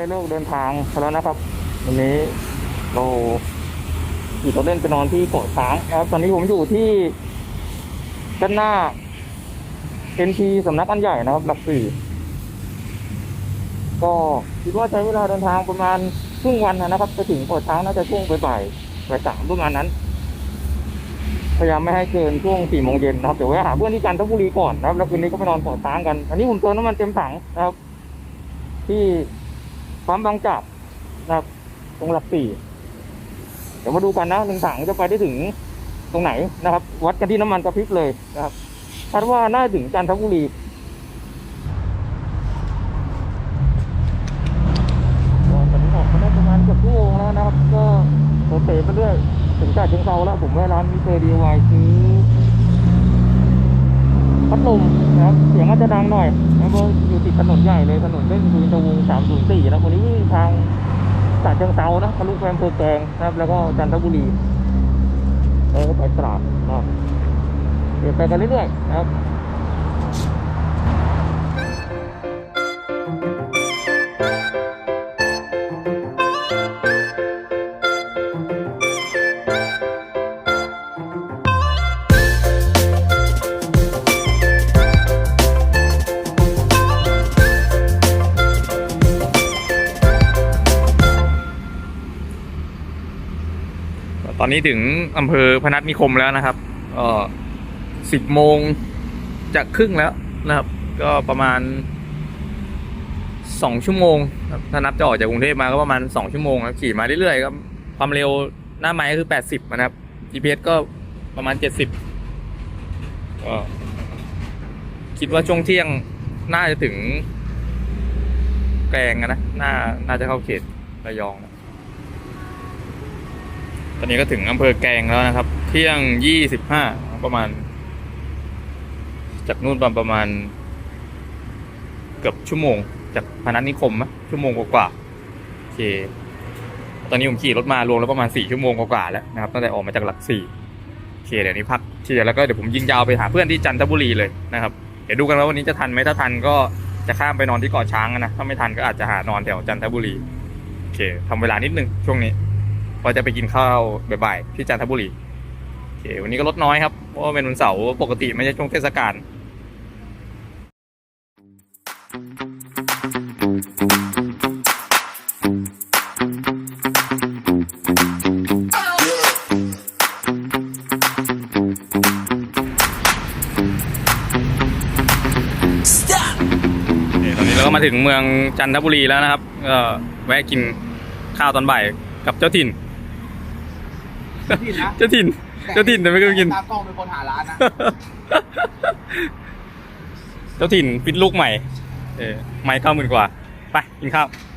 ได้เลิกเดินทางแล้วนะครับ วันนี้เราขี่รถเล่นไปนอนที่เกาะช้างนะครับ ตอนนี้ผมอยู่ที่ด้านหน้า NT สำนักอันใหญ่นะครับ หลักสี่ก็คิดว่าใช้เวลาเดินทางประมาณครึ่งวันนะครับจะถึงเกาะช้างน่าจะช่วงบ่ายบ่ายสามประมาณนั้น พยายามไม่ให้เกินช่วงสี่โมงเย็นนะครับเดี๋ยวแวะหาเพื่อนที่จันทบุรีก่อนนะครับ แล้วคืนนี้ก็ไปนอนเกาะช้างกัน อันนี้ผมเติมน้ำมันเต็มถังนะครับ ที่ ปั๊มบางจากนะครับ ตรงหลักสี่เดี๋ยวมาดูกันนะหนึ่งถังจะไปได้ถึงตรงไหนนะครับ วัดกันที่น้ำมันกระพริบเลยนะครับคาดว่าน่าจะถึงจันทบุรีตอนนี้ออกมาได้ประมาณเกือบชั่วโมงแล้วนะครับ ก็โรเตไปเรื่อยถึงจ่าเชิงเซาแล้วผมแวะร้านมิสเตอร์ดีไวซื้อ ดลมนะครับ เสียงอาจจะดังหน่อยแล้วก็อยู่ติดถนนใหญ่เลยถนนเส้นสุวินทวงศ์304นะวันนี้วิ่งทางจ่าเชิงเซานะทะลุแควมเพอแกงนะครับ แล้วก็จันทบุรีแล้วก็ไปตราดนะครับเดี๋ยวไปกันเรื่อยๆนะครับ อนนี้ถึงอำเภอพนัสนิคมแล้วนะครับก็สิบโมงจะครึ่งแล้วนะครับ ก็ประมาณสองชั่วโมงถ้านับจะออกจากกรุงเทพมาก็ประมาณสองชั่วโมงครับขี่มาเรื่อยๆครับความเร็วหน้าไม้ก็คือแปดสิบนะครับ GPS ก็ประมาณเจ็ดสิบก็คิดว่าช่วงเที่ยงน่าจะถึงแกลงนะน่าน่าจะเข้าเขตระยองนะ ตอนนี้ก็ถึงอำเภอแกงแล้วนะครับ เที่ยงยี่สิบห้าประมาณ จากนู่นประประมาณ เกือบชั่วโมง จากพนัสนิคมอะชั่วโมงกว่าๆโอเค ตอนนี้ผมขี่รถมารวมแล้วประมาณสี่ชั่วโมงกว่าๆแล้วนะครับตั้งแต่ออกมาจากหลักสี่โอเคเดี๋ยวนี้พักที่เดี๋ยแล้วก็เดี๋ยวผมยิงยาวไปหาเพื่อนที่จันทบุรีเลยนะครับ เดี๋ยวดูกันว่าวันนี้จะทันไหมถ้าทันก็จะข้ามไปนอนที่เกาะช้างนะถ้าไม่ทันก็อาจจะหานอนแถวจันทบุรีโอเคทำเวลานิดนึงช่วงนี้ พอจะไปกินข้าวบ่ายๆที่จันทบุรีโอเควันนี้ก็ลดน้อยครับเพราะว่าเป็นวันเสาร์ปกติไม่ใช่ช่วงเทศกาลโอเคตอนนี้เราก็มาถึงเมืองจันทบุรีแล้วนะครับก็แวะกินข้าวตอนบ่ายกับเจ้าถิ่น ผิดนะเจ้าถิ่นเจ้าถิ่นแต่ไม่เคยกินตากล้องเป็นคนหาร้านนะเจ้าถิ่นปิดลูกใหม่ เออไม่เก้าหมื่นกว่า ไปกินข้าวแล้ว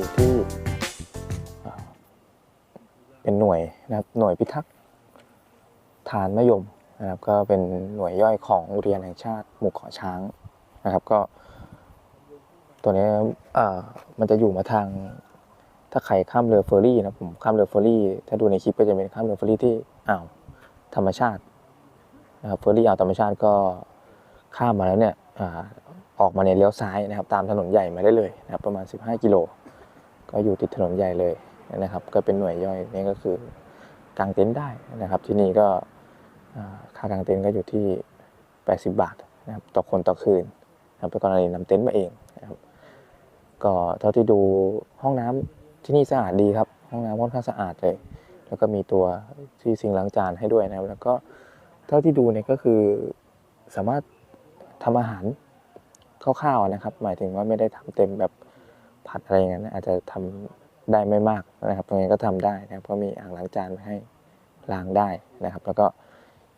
ูที่เป็นหน่วยนะครับหน่วยพิทักษ์ฐานมะยมนะครับก็เป็นหน่วยย่อยของอุทยานแห่งชาติหมู่เกาะช้างนะครับก็ ตัวนี้มันจะอยู่มาทางถ้าใครข้ามเรือเฟอร์รี่นะผมข้ามเรือเฟอร์รี่ ถ้าดูในคลิปก็จะเป็นข้ามเรือเฟอร์รี่ที่อ่าวธรรมชาตินะครับเฟอร์รี่อ่าวธรรมชาติก็ข้ามมาแล้วเนี่ยออกมาในเลี้ยวซ้ายนะครับ ตามถนนใหญ่มาได้เลยนะครับประมาณ 15 กิโล ก็อยู่ติดถนนใหญ่เลยนะครับ ก็เป็นหน่วยย่อยนี่ก็คือกางเต็นท์ได้นะครับ ที่นี่ก็ค่ากางเต็นท์ก็อยู่ที่ 80 บาทนะครับต่อคนต่อคืนนะครับเป็นกรณีนำเต็นท์มาเองนะครับก็เท่าที่ดูห้องน้ำที่นี่สะอาดดีครับ ห้องน้ำค่อนข้างสะอาดเลย แล้วก็มีตัวที่ซิงล้างจานให้ด้วยนะครับ แล้วก็เท่าที่ดูเนี่ยก็คือสามารถทำอาหารคร่าวๆนะครับ หมายถึงว่าไม่ได้ทำเต็มแบบ ผัดอะไรอย่างนั้นอาจจะทำได้ไม่มากนะครับ ตรงนี้ก็ทำได้นะครับก็มีอ่างล้างจานมาให้ล้างได้นะครับ แล้วก็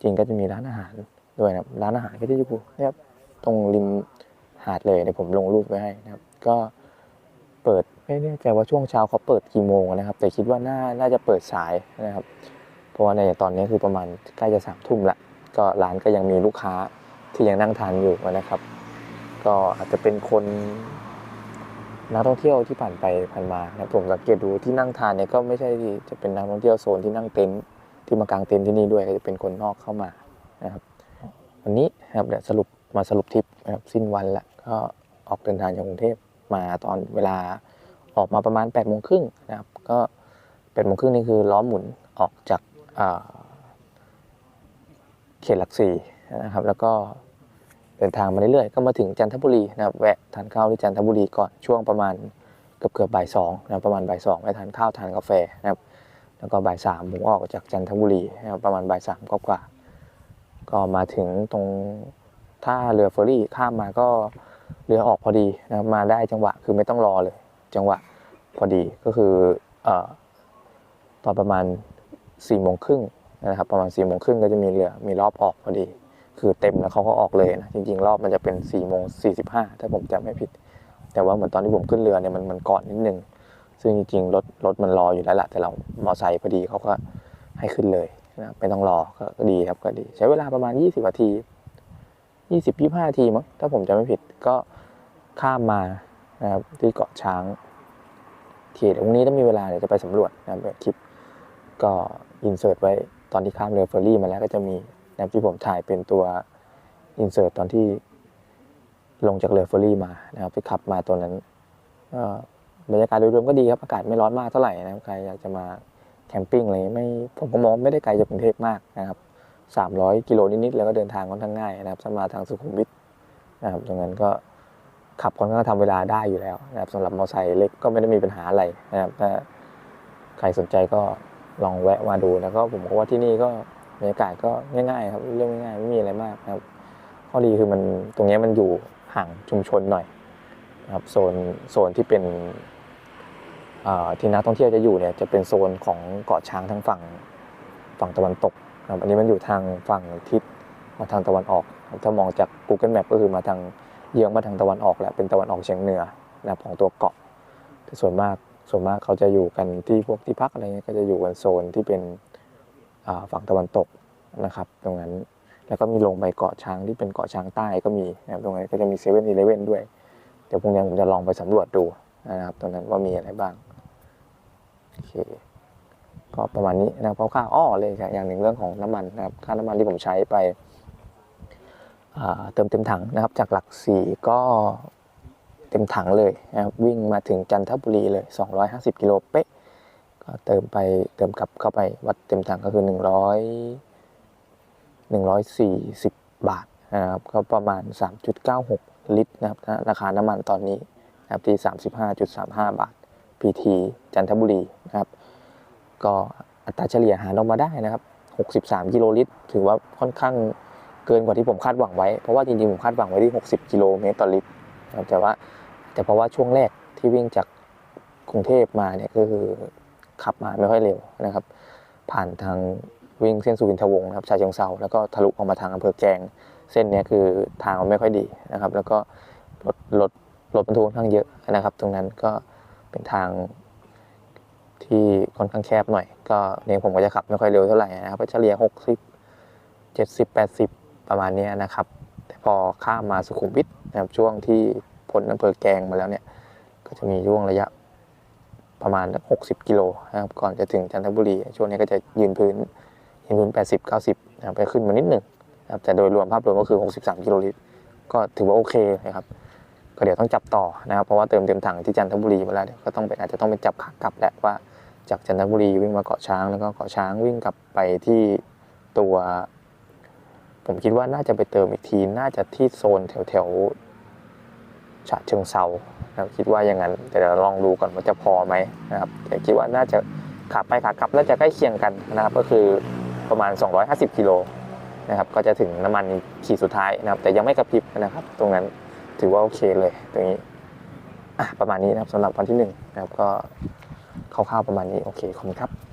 จริงก็จะมีร้านอาหารด้วยนะครับ ร้านอาหารก็จะอยู่เนี่ยตรงริมหาดเลยเดี๋ยวผมลงรูปไว้ให้นะครับ ก็เปิดไม่แน่ใจว่าช่วงเช้าเขาเปิดกี่โมงนะครับ แต่คิดว่าน่าน่าจะเปิดสายนะครับ เพราะว่าในตอนนี้คือประมาณใกล้จะสามทุ่มละก็ร้านก็ยังมีลูกค้าที่ยังนั่งทานอยู่นะครับ ก็อาจจะเป็นคน นักท่องเที่ยวที่ผ่านไปผ่านมานะผมสังเกตดูที่นั่งทานเนี่ยก็ไม่ใช่ที่จะเป็นนักท่องเที่ยวโซนที่นั่งเต็นท์ที่มากางเต็นท์ที่นี่ด้วยก็จะเป็นคนนอกเข้ามานะครับวันนี้นะครับเดี๋ยวสรุปมาสรุปทริปนะครับสิ้นวันละก็ออกเดินทางจากกรุงเทพมาตอนเวลาออกมาประมาณ8ปดโมงครึ่งนะครับก็แปดโมงครึ่งนี่คือล้อหมุนออกจากเขตหลักสี่นะครับแล้วก็ เดินทางมาเรื่อยๆก็มาถึงจันทบุรีนะครับแวะทานข้าวที่จันทบุรีก่อนช่วงประมาณเกือบเกือบบ่ายสองนะครับประมาณบ่ายสองไปทานข้าวทานกาแฟนะครับแล้วก็บ่ายสามผมออกจากจันทบุรีนะครับประมาณบ่ายสามกว่าก็มาถึงตรงท่าเรือเฟอร์รี่ข้ามมาก็เรือออกพอดีนะครับมาได้จังหวะคือไม่ต้องรอเลย จังหวะพอดีก็คืออ่อตอนประมาณ4ี่โมงครึ่งนะครับประมาณ4ี่โมงครึ่งก็จะมีเรือมีรอบออกพอดี คือเต็มแล้วเขาก็ออกเลยนะจริง ๆ รอบมันจะเป็น4ี่โมงสี่สิบห้าถ้าผมจำไม่ผิด แต่ว่าเหมือนตอนที่ผมขึ้นเรือเนี่ยมันมันก่อนนิดนึง ซึ่งจริงๆรถรถมันรออยู่แล้วแหละแต่เรามอไซค์พอดีเขาก็ให้ขึ้นเลยนะไม่ต้องรอก็ดีครับก็ดี ใช้เวลาประมาณ 20นาที 20 25นาทีมั้งถ้าผมจำไม่ผิดก็ข้ามมานะครับที่เกาะช้างโอเคเดี๋ยวพรุ่งนี้ถ้ามีเวลาเดี๋ยวจะไปสำรวจนะครับคลิปก็อินเสิร์ตไว้ตอนที่ข้ามเรือเฟอร์รี่มาแล้วก็จะมี นะครับที่ผมถ่ายเป็นตัวอินเสิร์ตตอนที่ลงจากเรือเฟอร์รี่มานะครับที่ขับมาตัวนั้นบรรยากาศโดยรวมก็ดีครับอากาศไม่ร้อนมากเท่าไหร่นะครับใครอยากจะมาแคมปิ้งอะไรไม่ผมก็มองไม่ได้ไกลจากกรุงเทพมากนะครับ 300 กิโลนิดๆแล้วก็เดินทางค่อนข้างง่ายนะครับถ้ามาทางสุขุมวิทนะครับตรงนั้นก็ขับค่อนข้างทำเวลาได้อยู่แล้วนะครับสำหรับมอเตอร์ไซค์เล็กก็ไม่ได้มีปัญหาอะไรนะครับถ้าใครสนใจก็ลองแวะมาดูแล้วก็ผมก็ว่าที่นี่ก็ รรยากาศก็ง่ายๆ ครับเรื่องง่ายๆไม่มีอะไรมากนะครับข้อดีคือมันตรงนี้มันอยู่ห่างชุมชนหน่อยนะครับโซนโซนที่เป็นที่นักท่องเที่ยวจะอยู่เนี่ยจะเป็นโซนของเกาะช้างทางฝั่งฝั่งตะวันตกนะครับอันนี้มันอยู่ทางฝั่งทิศมาทางตะวันออก ถ้ามองจาก Google Map ก็คือมาทางเยื้องมาทางตะวันออกแหละเป็นตะวันออกเฉียงเหนือนะครับของตัวเกาะส่วนมากส่วนมากเขาจะอยู่กันที่พวกที่พักอะไรเงี้ยก็จะอยู่กันโซนที่เป็น ฝั่งตะวันตกนะครับ ตรงนั้นแล้วก็มีลงไปเกาะช้างที่เป็นเกาะช้างใต้ก็มีนะครับตรงนั้นก็จะมีเซเว่นอีเลเว่นด้วย เดี๋ยวพรุ่งนี้ผมจะลองไปสำรวจดูนะครับตรงนั้นว่ามีอะไรบ้างโอเคก็ประมาณนี้นะครับคร่าวๆอ้อเลยครับอย่างหนึ่งเรื่องของน้ำมันนะครับค่าน้ำมันที่ผมใช้ไปเติมเต็มถังนะครับ จากหลักสี่ก็เต็มถังเลยนะครับวิ่งมาถึงจันทบุรีเลย 250 กิโลเป๊ะ ก็เติมไปเติมกลับเข้าไปวัดเต็มถังก็คือ100 140บาทนะครับก็ประมาณ3.96ลิตรนะครับราคาน้ำมันตอนนี้นะครับที่35.35บาท PT จันทบุรีนะครับ ก็อัตราเฉลี่ยหารออกมาได้นะครับ 63 กิโลลิตร ถือว่าค่อนข้างเกินกว่าที่ผมคาดหวังไว้ เพราะว่าจริงๆ ผมคาดหวังไว้ที่ 60 กิโลเมตรต่อลิตรนะครับแต่ว่าแต่เพราะว่าช่วงแรกที่วิ่งจากกรุงเทพมาเนี่ยก็คือ ขับมาไม่ค่อยเร็วนะครับ ผ่านทางวิ่งเส้นสุวินทวงศ์นะครับชาเชิงเซาแล้วก็ทะลุออกมาทางอำเภอแกง เส้นนี้คือทางมันไม่ค่อยดีนะครับ แล้วก็รถรถรถบรรทุกค่อนข้างเยอะนะครับ ตรงนั้นก็เป็นทางที่ค่อนข้างแคบหน่อย ก็เนี่ยผมก็จะขับไม่ค่อยเร็วเท่าไหร่นะครับก็เฉลี่ย60 70 80 ประมาณนี้นะครับ แต่พอข้ามมาสุขุมวิทนะครับช่วงที่พ้นอำเภอแกงมาแล้วเนี่ย ก็จะมีช่วงระยะ ประมาณ60กิโลนะครับก่อนจะถึงจันทบุรีช่วงนี้ก็จะยืนพื้นยืนพื้น 80 90นะครับไปขึ้นมานิดหนึ่งนะครับแต่โดยรวมภาพรวมก็คือ 63 กิโลลิตร ก็ถือว่าโอเคนะครับก็เดี๋ยวต้องจับต่อนะครับเพราะว่าเติมเต็มถังที่จันทบุรีมาแล้วเดี๋ยวก็ต้องเป็นอาจจะต้องเป็นจับขากลับแหละว่าจากจันทบุรีวิ่งมาเกาะช้างแล้วก็เกาะช้างวิ่งกลับไปที่ตัว ผมคิดว่าน่าจะไปเติมอีกทีน่าจะที่โซนแถวแถว ฉะเชิงเซานะครับคิดว่าอย่างนั้นแต่เดี๋ยวลองดูก่อนว่าจะพอไหมนะครับแต่คิดว่าน่าจะขาไปขากลับน่าจะใกล้เคียงกันนะครับก็คือประมาณ 250กิโลนะครับก็จะถึงน้ำมันขีดสุดท้ายนะครับ แต่ยังไม่กระพริบนะครับ ตรงนั้นถือว่าโอเคเลยตรงนี้อะประมาณนี้นะครับสำหรับวันที่หนึ่งนะครับก็คร่าวๆประมาณนี้โอเคขอบคุณครับ